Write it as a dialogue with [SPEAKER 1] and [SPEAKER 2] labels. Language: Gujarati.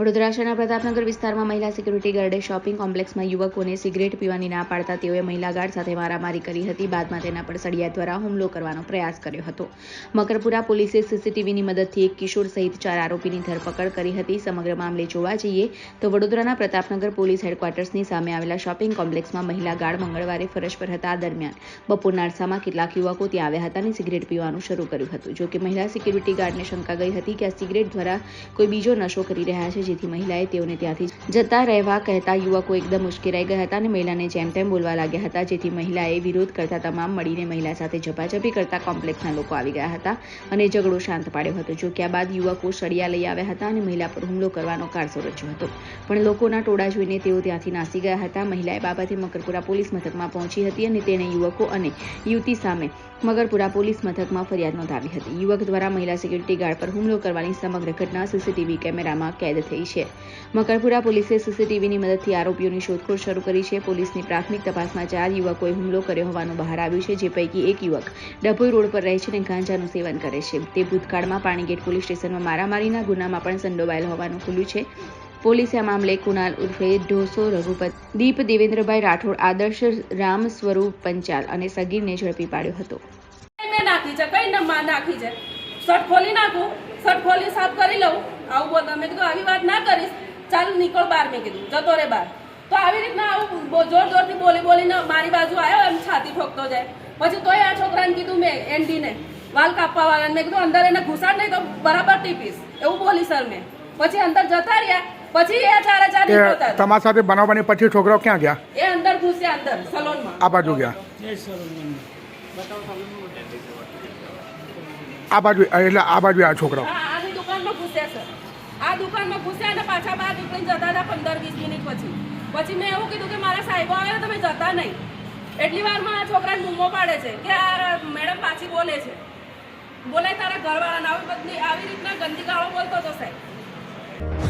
[SPEAKER 1] વડોદરા શહેરના પ્રતાપનગર વિસ્તારમાં મહિલા સિક્યુરિટી ગાર્ડે શોપિંગ કોમ્પ્લેક્સમાં યુવકોને સિગરેટ પીવાની ના પાડતા તેઓએ મહિલા ગાર્ડ સાથે મારામારી કરી હતી. બાદમાં તેના પર સળિયા દ્વારા હુમલો કરવાનો પ્રયાસ કર્યો હતો. મકરપુરા પોલીસે સીસીટીવીની મદદથી એક કિશોર સહિત ચાર આરોપીની ધરપકડ કરી હતી. સમગ્ર મામલે જોવા જઈએ તો વડોદરાના પ્રતાપનગર પોલીસ હેડક્વાર્ટર્સની સામે આવેલા શોપિંગ કોમ્પ્લેક્સમાં મહિલા ગાર્ડ મંગળવારે ફરજ પર હતા. દરમિયાન બપોરના અરસામાં કેટલાક યુવકો ત્યાં આવ્યા હતા અને સિગરેટ પીવાનું શરૂ કર્યું હતું. જો કે મહિલા સિક્યુરિટી ગાર્ડને શંકા ગઈ હતી કે આ સિગરેટ દ્વારા કોઈ બીજો નશો કરી રહ્યા છે જેથી મહિલાએ તેઓને ત્યાંથી જતા રહેવા કહેતા યુવકો એકદમ ઉશ્કેરાઈ ગયા હતા અને મહિલાને જેમ તેમ બોલવા લાગ્યા હતા, જેથી મહિલાએ વિરોધ કરતા તમામ મળીને મહિલા સાથે ઝપાઝપી કરતા કોમ્પ્લેક્સના લોકો આવી ગયા હતા અને ઝઘડો શાંત પાડ્યો હતો. જો કે આ બાદ યુવકો સળિયા લઈ આવ્યા હતા અને મહિલા પર હુમલો કરવાનો કારસો રચ્યો હતો. પણ લોકોના ટોળા જોઈને તેઓ ત્યાંથી નાસી ગયા હતા. મહિલાએ બાબતે મકરપુરા પોલીસ મથકમાં પહોંચી હતી અને તેણે યુવકો અને યુવતી સામે મગરપુરા પોલીસ મથકમાં ફરિયાદ નોંધાવી હતી. યુવક દ્વારા મહિલા સિક્યુરિટી ગાર્ડ પર હુમલો કરવાની સમગ્ર ઘટના સીસીટીવી કેમેરામાં કેદ થઈ છે. મકરપુરા પોલીસે સીસીટીવીની મદદથી આરોપીઓની શોધખોળ શરૂ કરી છે. પોલીસની પ્રાથમિક તપાસમાં ચાર યુવકોએ હુમલો કર્યો હોવાનું બહાર આવ્યું છે, જે પૈકી એક યુવક ડભોઈ રોડ પર રહે છે અને ગાંજાનું સેવન કરે છે. તે ભૂતકાળમાં પાણીગેટ પોલીસ સ્ટેશનમાં મારામારીના ગુનામાં પણ સંડોવાયેલ હોવાનું ખુલ્યું છે. પોલીસે આ મામલે કુણાલ ઉર્ફે ઢોસો રઘુપત, દીપ દેવેન્દ્રભાઈ રાઠોડ, આદર્શ રામ સ્વરૂપ પંચાલ અને સગીરને ઝડપી પાડ્યો હતો.
[SPEAKER 2] નાખી છે, કઈ નંબર નાખી છે? શર્ટ ખોલી નાખું, શર્ટ ખોલી સાફ કરી લઉં, આવું બોલતા મેં કીધું આવી વાત ના કરીશ, ચાલ નીકળ બહાર, મેં કીધું, જતો રે બહાર. તો આવી રીતના આવું જોર જોરથી બોલી બોલીને મારી બાજુ આવ્યો એમ છાતી ઠોકતો જાય. પછી તોય આ છોકરાને કીધું મેં, એન્ડીને, વાલ કાપવા વાળાને મેં કીધું, અંદર એને ઘુસાડ નહીં તો બરાબર ટીપીશ. એવું બોલી સર મેં. પછી અંદર જતા રહ્યા પછી એ ચારે ચાર નીકળતા હતા.
[SPEAKER 3] તમારા સાથે બનાવવાની પછી છોકરાઓ ક્યાં ગયા?
[SPEAKER 2] એ અંદર ઘૂસ્યા અંદર સલોનમાં.
[SPEAKER 3] આ બાજુ ગયા. આ બાજુ એટલે આ બાજુ આ છોકરાઓ.
[SPEAKER 2] હા આની દુકાનમાં ઘૂસ્યા સર આ દુકાનમાં ઘૂસ્યા અને પાછા બહાર નીકળીને જતા હતા પંદર વીસ મિનિટ પછી. પછી મેં એવું કીધું કે મારા સાહેબો આવ્યો તમે જતા નહીં. એટલી વારમાં આ છોકરાને બૂમો પાડે છે કે આ મેડમ પાછી બોલે છે. બોલે તારા ઘરવાળાને. આવી બધી આવી રીતના ગંદી ગાળો બોલતો હતો સાહેબ.